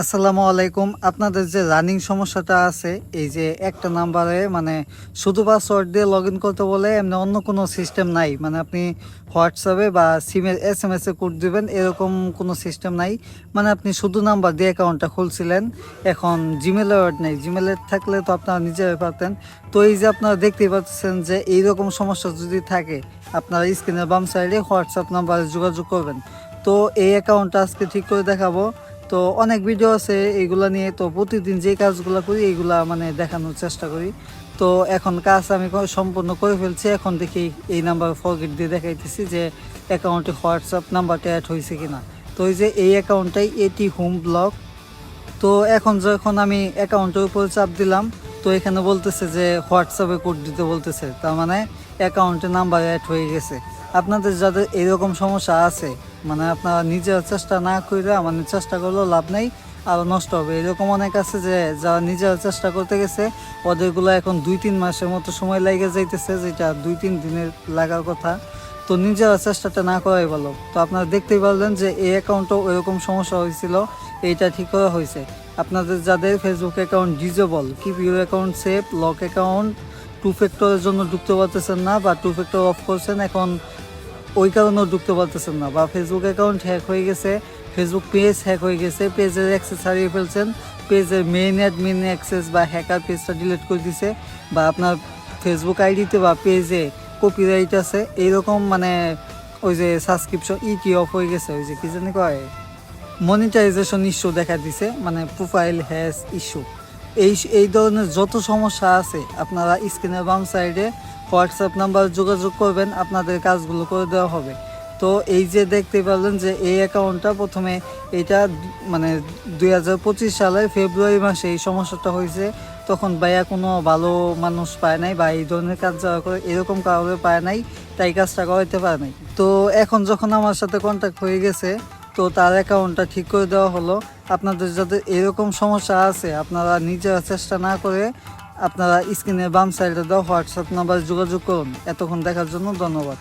আসসালামু আলাইকুম। আপনাদের যে রানিং সমস্যাটা আছে, এই যে একটা নাম্বারে মানে শুধু পাসওয়ার্ড দিয়ে লগ করতে বলে এমনি অন্য কোনো সিস্টেম নাই। মানে আপনি হোয়াটসঅ্যাপে বা সিমের এস এম এস কোড দিবেন, এরকম কোনো সিস্টেম নাই। মানে আপনি শুধু নাম্বার দিয়ে অ্যাকাউন্টটা খুলছিলেন, এখন জিমেলের নেই। জিমেলের থাকলে তো আপনারা নিজেরাই পারতেন। তো এই যে আপনারা দেখতেই পাচ্ছেন যে এইরকম সমস্যা যদি থাকে, আপনারা স্ক্রিনের বাম সাইডে হোয়াটসঅ্যাপ নাম্বারে যোগাযোগ করবেন। তো এই অ্যাকাউন্টটা আজকে ঠিক করে দেখাবো। তো অনেক ভিডিও আছে এইগুলা নিয়ে তো প্রতিদিন যে কাজগুলো করি এইগুলা মানে দেখানোর চেষ্টা করি। তো এখন কাজ আমি সম্পূর্ণ করে ফেলছি, এখন দেখি এই নাম্বার ফরগেট দিয়ে দেখাইতেছি যে অ্যাকাউন্টে হোয়াটসঅ্যাপ নাম্বারটা অ্যাড হয়েছে কি না তো এই যে এই অ্যাকাউন্টটাই এটি হোম ব্লক তো এখন যখন আমি অ্যাকাউন্টের উপর চাপ দিলাম, তো এখানে বলতেছে যে হোয়াটসঅ্যাপে কোড দিতে বলতেছে। তার মানে অ্যাকাউন্টে নাম্বার অ্যাড হয়ে গেছে। আপনাদের যাদের এরকম সমস্যা আছে মানে আপনারা নিজের চেষ্টা না করে মানে চেষ্টা করলেও লাভ নেই আরও নষ্ট হবে। এরকম অনেক আছে যে, যারা নিজেরা চেষ্টা করতে গেছে, ওদেরগুলো এখন দুই তিন মাসের মতো সময় লেগে যাইতেছে, যেটা দুই তিন দিনের লাগার কথা। তো নিজেরা চেষ্টাটা না করাই ভালো। তো আপনারা দেখতেই পারলেন যে, এই অ্যাকাউন্টও এরকম সমস্যা হয়েছিল, এইটা ঠিক করা হয়েছে। আপনাদের যাদের Facebook account disable keep your account save lock account, two ফ্যাক্টরের জন্য ঢুকতে পারতেছেন না, বা টু ফ্যাক্টর অফ করছেন, এখন ওই কারণেও ঢুকতে পারতেছেন না। বা ফেসবুক অ্যাকাউন্ট হ্যাক হয়ে গেছে ফেসবুক পেজ হ্যাক হয়ে গেছে পেজের অ্যাক্সেস হারিয়ে ফেলছেন পেজের মেইন অ্যাডমিন অ্যাক্সেস বা হ্যাকার পেজটা ডিলিট করে দিছে, বা আপনার ফেসবুক আইডিতে বা পেজে কপিরাইট আছে, এইরকম মানে ওই যে সাবস্ক্রিপশন ইটি অফ হয়ে গেছে, ওই যে কি জানি কয়? মনিটাইজেশন ইস্যু দেখা দিছে মানে প্রোফাইল হ্যাশ ইস্যু এই এই ধরনের যত সমস্যা আছে, আপনারা স্ক্রিনের বাম সাইডে হোয়াটসঅ্যাপ নাম্বার যোগাযোগ করবেন, আপনাদের কাজগুলো করে দেওয়া হবে। তো এই যে দেখতে পারলেন যে এই অ্যাকাউন্টটা প্রথমে এটা মানে দুই সালের ফেব্রুয়ারি মাসে এই সমস্যাটা হয়েছে। তখন ভাইয়া কোনো ভালো মানুষ পায় নাই বা এই ধরনের কাজ যারা করে এরকম কাউকে পায় নাই, তাই কাজটা করাইতে পারে নাই। তো এখন যখন আমার সাথে কন্ট্যাক্ট হয়ে গেছে, তো তার অ্যাকাউন্টটা ঠিক করে দেওয়া হলো। আপনাদের যাদের এরকম সমস্যা আছে, আপনারা নিজেরা চেষ্টা না করে আপনারা স্ক্রিনের বাম সাইডে দেওয়া হোয়াটসঅ্যাপ নাম্বারে যোগাযোগ করুন। এতক্ষণ দেখার জন্য ধন্যবাদ।